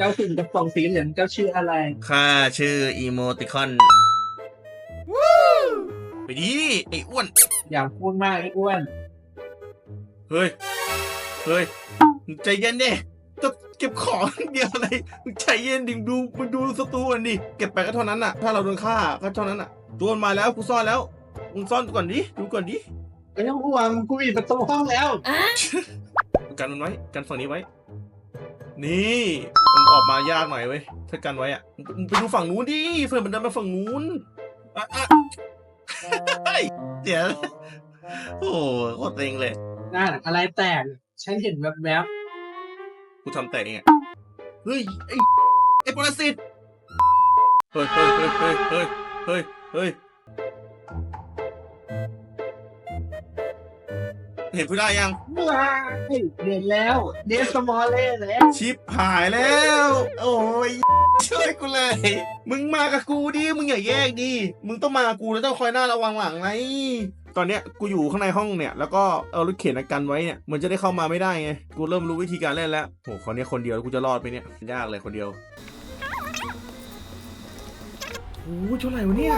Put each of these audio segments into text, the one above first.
เจ้าหุ่นกระป๋องสีเหลืองเจ้าชื่ออะไรข้าชื่ออีโมติคอนไปดิไอ้อ้วน อย่าพูดมากไอ้อ้วน เฮ้ย เฮ้ยมึงใจเย็นดิจะเก็บของเดียวอะไรมึงใจเย็นดิมึงดูมึงดูสตูมันดิเก็บไปก็เท่านั้นน่ะ ถ้าเราโดนฆ่าก็เท่านั้นน่ะตัวมันมาแล้วกูซ่อนแล้วมึงซ่อนก่อนดิดูก่อนดิไม่ต้องห่วงกูปิดประตูห้องแล้ว กันมันไว้ กันฝั่งนี้ไว้ นี่มันออกมายากหน่อยเว้ยถ้ากันไว้อะมึงมึงไปดูฝั่งนู้นดิเพื่อนมันเดินมาฝั่งนู้นอะอะเฮ้ยเดี๋ยวโอ้โหโคตรเต็งเลยนั่นอะไรแตกฉันเห็นแบบแบบกูทำแต่เองอะเฮ้ยไอ้ไอ้ปรสิตเฮ้ยเฮ้ยเฮ้ยเฮ้ยเฮ้ยเฮ้ยเฮ้ย เห็นกูได้ยังๆว้ายเด็ดแล้วเดสมอลเล่แล้วชิปหายแล้ว โอ้ยช่วยกูเลย มึงมากับกูดิ มึงอย่าแยกดิ มึงต้องมากับกูแล้วต้องคอยหน้าระวังหลังไงตอนเนี้ยกูอยู่ข้างในห้องเนี่ย แล้วก็เอารถเข็นกันไว้เนี่ย มันจะได้เข้ามาไม่ได้ไง กูเริ่มรู้วิธีการเล่นแล้วโหคราวนี้คนเดียวแล้วกูจะรอดไปเนี่ย ยากเลยคนเดียวโอ้โหเท่าไหร่วะเนี่ย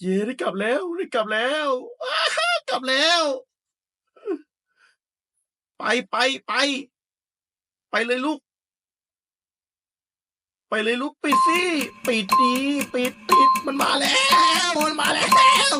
เย่ได้กลับแล้วได้กลับแล้วกลับแล้ว ไปไปไป ไปเลยลูก ไปเลยลูกปิดสิ ปิดดี ปิดปิดมันมาแล้ว มันมาแล้ว